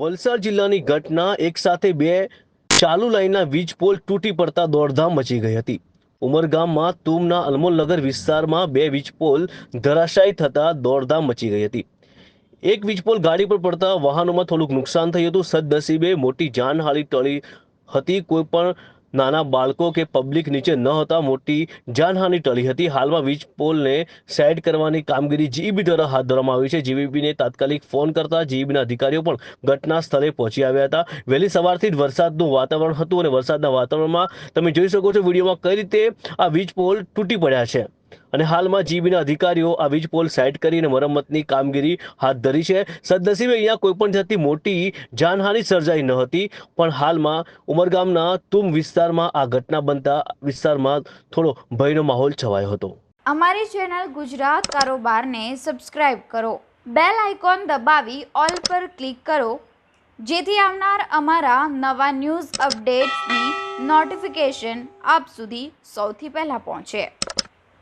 વલસાડ જિલ્લાની ઘટના એક સાથે બે ચાલુ લાઈનના વીજ પોલ તૂટી પડતા દોડધામ મચી ગઈ હતી. ઉમરગામમાં તુમના અલમોલનગર વિસ્તારમાં બે વીજ પોલ ધરાશાયી થતા દોડધામ મચી ગઈ હતી. એક વીજ પોલ ગાડી પર પડતા વાહનોમાં થોડુંક નુકસાન થયું હતું. સદનસીબે મોટી જાનહાની ટળી હતી. કોઈ પણ નાના બાળકો કે પબ્લિક નીચે ન હતા, મોટી જાનહાની ટળી હતી. હાલમાં વીજ પોલને સેટ કરવાની કામગીરી જીઈબી દ્વારા હાથ ધરવામાં આવી છે. જીબીને તાત્કાલિક ફોન કરતા જીઈબીના અધિકારીઓ પણ ઘટના સ્થળે પહોંચી આવ્યા હતા. વહેલી સવારથી જ વરસાદનું વાતાવરણ હતું અને વરસાદના વાતાવરણમાં તમે જોઈ શકો છો વિડીયોમાં કઈ રીતે આ વીજ પોલ તૂટી પડ્યા છે. અને હાલમાં જીબીના અધિકારીઓ આ વીજ પોલ સાઈડ કરીને મરમ્મતની કામગીરી હાથ ધરી છે. સદનસીબે અહીંયા કોઈ પણ જાતની મોટી જાનહાનિ સર્જાઈ ન હતી, પણ હાલમાં ઉમરગામના તુમ વિસ્તારમાં આ ઘટના બનતા વિસ્તારમાં થોડો ભયનો માહોલ છવાયો હતો. અમારી ચેનલ ગુજરાત કારોબારને સબસ્ક્રાઇબ કરો, બેલ આઇકોન દબાવી, ઓલ પર ક્લિક કરો, જેથી આવનાર અમારા નવા ન્યૂઝ અપડેટ્સની નોટિફિકેશન આપ સુધી સૌથી પહેલાં પહોંચે.